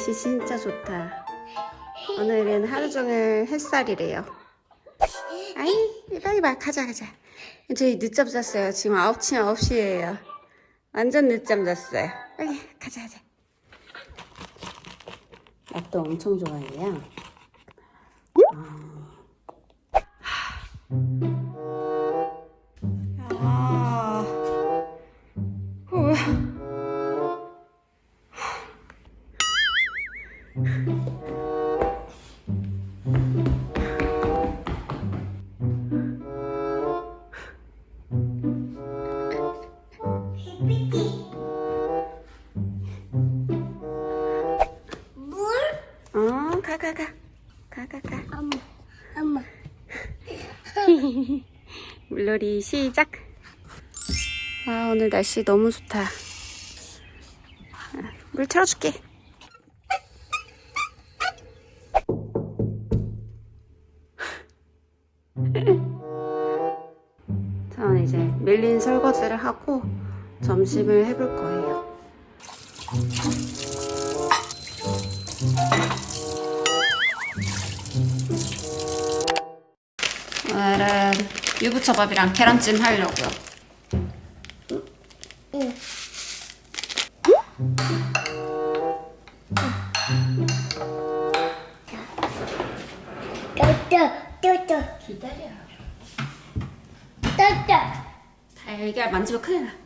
날씨 진짜 좋다. 오늘은 하루 종일 햇살이래요. 아이, 빨리 말 가자, 가자. 저희 늦잠 잤어요. 지금 9시, 9시예요. 완전 늦잠 잤어요. 빨리 가자, 가자. 맛도 엄청 좋아해요. 아. 물놀이 시작. 와, 오늘 날씨 너무 좋다. 아, 물 틀어줄게. 밀린 설거지를 하고 점심을 해볼 거예요. 오늘은 유부초밥이랑 계란찜 하려고요. 응. 따따, 따따, 기다려. 따 따. 달걀 만지면 큰일 나.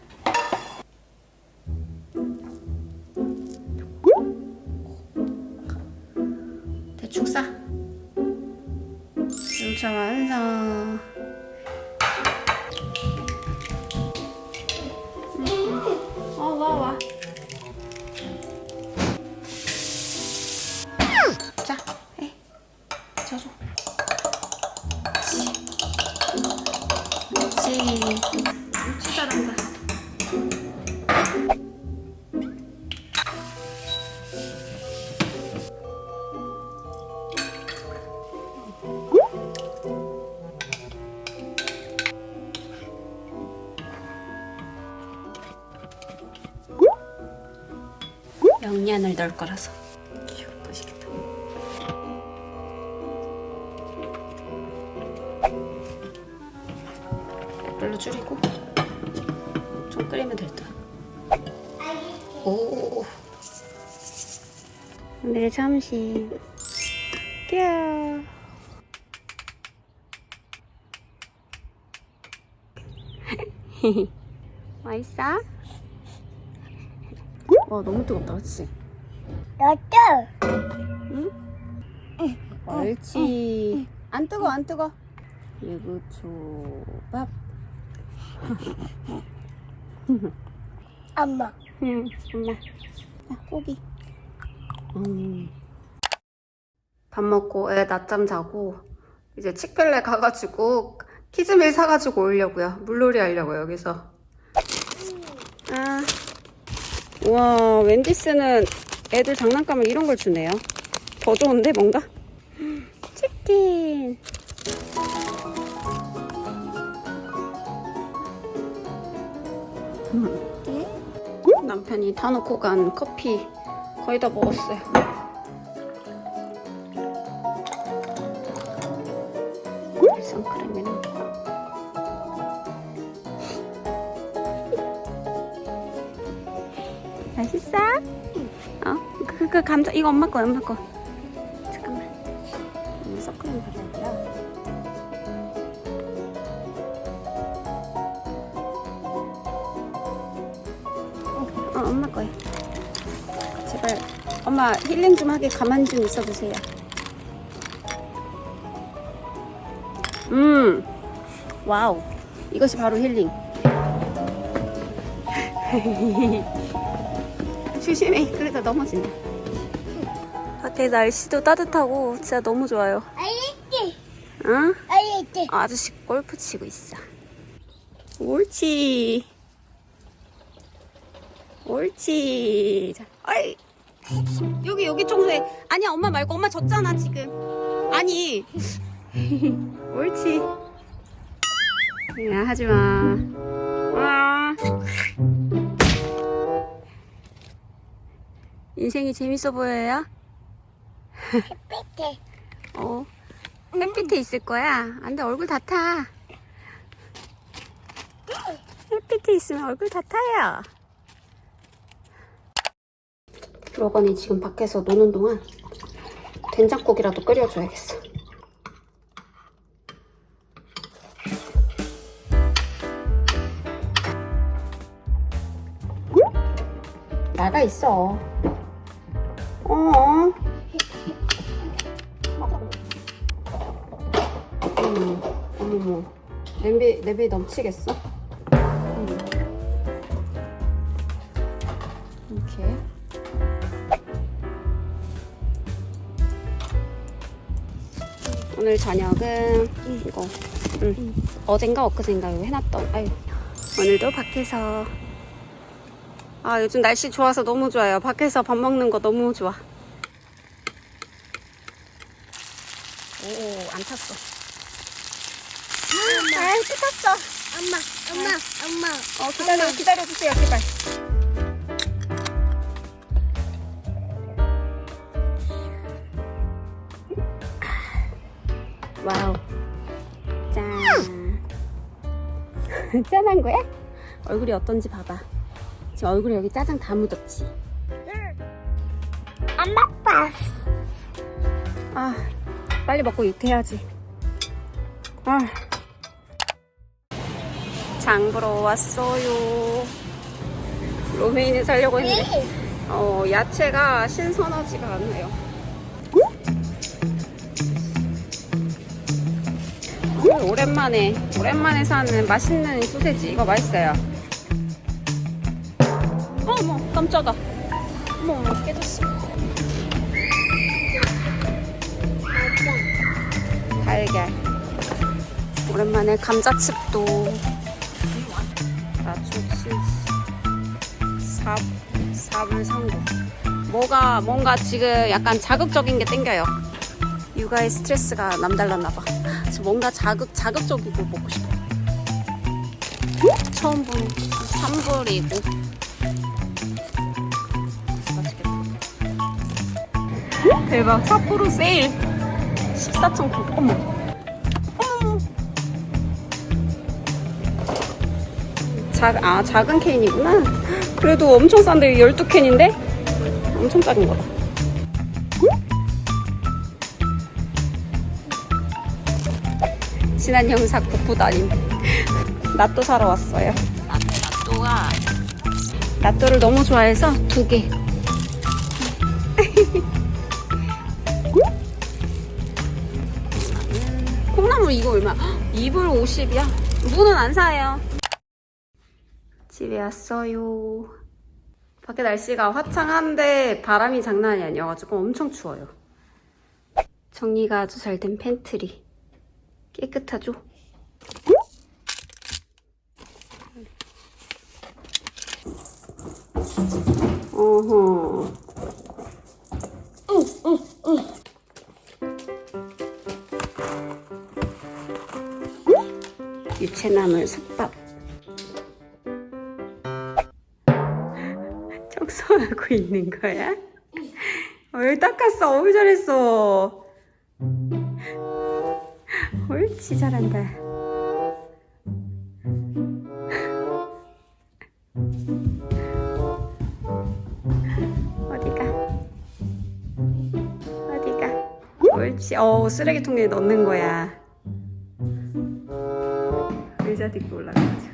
영양을 넣을 거라서. 휴, 맛있겠다. 별로 줄이고 좀 끓이면 될 듯. 오. 오늘의 점심. 귀여워. 맛있어? 와 너무 뜨겁다 그치? 따따. 응? 옳지 안 뜨거 안 뜨거 유부초밥 엄마. 응 엄마 자 고기 음. 밥 먹고 애 낮잠 자고 이제 칙필레 가가지고 키즈밀 사가지고 오려고요 물놀이 하려고요 여기서 아. 와 웬디스는 애들 장난감을 이런 걸 주네요 더 좋은데 뭔가? 치킨 남편이 다 놓고 간 커피 거의 다 먹었어요. 선크림이랑 맛있어? 어? 그, 그 감자 이거 엄마 거 엄마 거. 잠깐만. 음, 선크림 바르고요 어 엄마 거야. 제발 엄마 힐링 좀 하게 가만히 좀 있어 주세요. 음. 와우. 이것이 바로 힐링 조심해. 그러다 넘어진다. 밖에 날씨도 따뜻하고 진짜 너무 좋아요. 알겠지? 응? 알겠지? 아저씨 골프 치고 있어. 옳지. 옳지. 자, 아이. 여기 여기 청소해. 아니야 엄마 말고. 엄마 졌잖아 지금. 아니. 옳지. 야 하지마. 아. 인생이 재밌어 보여요? 햇빛에. 어. 햇빛에 있을 거야. 안 돼, 얼굴 다 타. 햇빛에 있으면 얼굴 다 타요. 로건이 지금 밖에서 노는 동안 된장국이라도 끓여줘야겠어. 나가 있어. 어. 어머, 어머머. 냄비, 냄비 넘치겠어? 음. 이렇게. 오늘 저녁은 이거. 응. 어젠가 엊그젠가 이거 해놨던. 아유. 오늘도 밖에서. 아, 요즘 날씨 좋아서 너무 좋아요. 밖에서 밥 먹는 거 너무 좋아. 오, 안 탔어. 아, 또 탔어. 엄마, 엄마, 엄마. 어, 기다려, 기다려주세요, 제발. 와우. 짠. 짠한 거야? 얼굴이 어떤지 봐봐. 지금 얼굴에 여기 짜장 다 묻었지? 엄마 빠. 아, 빨리 먹고 육해야지. 아. 장 보러 왔어요. 로메인을 사려고 했는데, 어, 야채가 신선하지가 않아요. 어, 오랜만에, 오랜만에 사는 맛있는 소세지. 이거 맛있어요. 깜짝아. 어머, 깨졌어. 달걀. 오랜만에 감자칩도. 나초치. 삽, 삽을 산 거. 뭐가, 뭔가 지금 약간 자극적인 게 땡겨요. 육아의 스트레스가 남달랐나봐. 뭔가 자극, 자극적이고 먹고 싶어. 처음 보는 산불이고. 대박, 삿포로 세일. 14,900. 어머. 어머. 작, 아, 작은 캔이구나. 그래도 엄청 싼데 12캔인데? 엄청 작은 거다. 지난 영상 국부 다님. 나또 사러 왔어요. 나또가 나또를 너무 좋아해서 두 개. 콩나물 이거 얼마? 2불 50이야? 무는 안 사요. 집에 왔어요. 밖에 날씨가 화창한데 바람이 장난이 아니어가지고 엄청 추워요. 정리가 아주 잘 된 팬트리. 깨끗하죠? 어허. 유채나물 솥밥. 청소하고 있는 거야? 왜 닦았어? 어우 잘했어. 옳지 잘한다. 어디가? 어디가? 옳지. 어 쓰레기통에 넣는 거야. 의자 딛고 올라가자.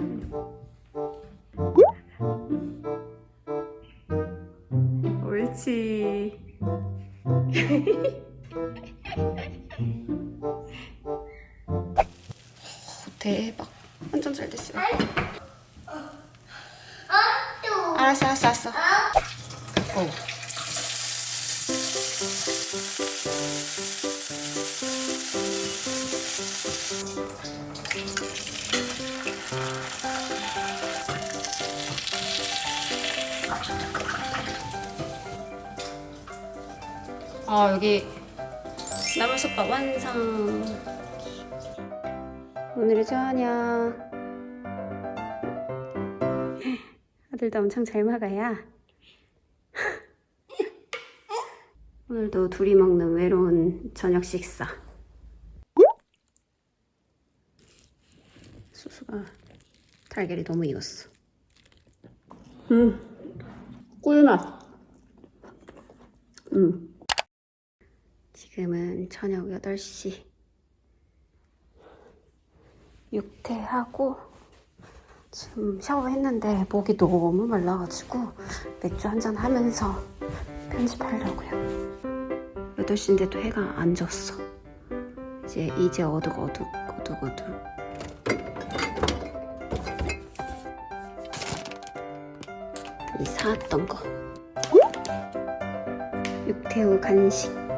옳지. 아 여기 나물솥밥 완성. 오늘의 저녁. 아들도 엄청 잘 먹어요. 오늘도 둘이 먹는 외로운 저녁 식사. 수수가 달걀이 너무 익었어. 음, 꿀맛. 음. 지금은 저녁 8시. 육퇴하고 지금 샤워했는데 목이 너무 말라가지고 맥주 한잔 하면서 편집하려고요. 8시인데도 해가 안 졌어. 이제 이제 어둑어둑 어둑어둑. 이 사왔던 거. 후 간식.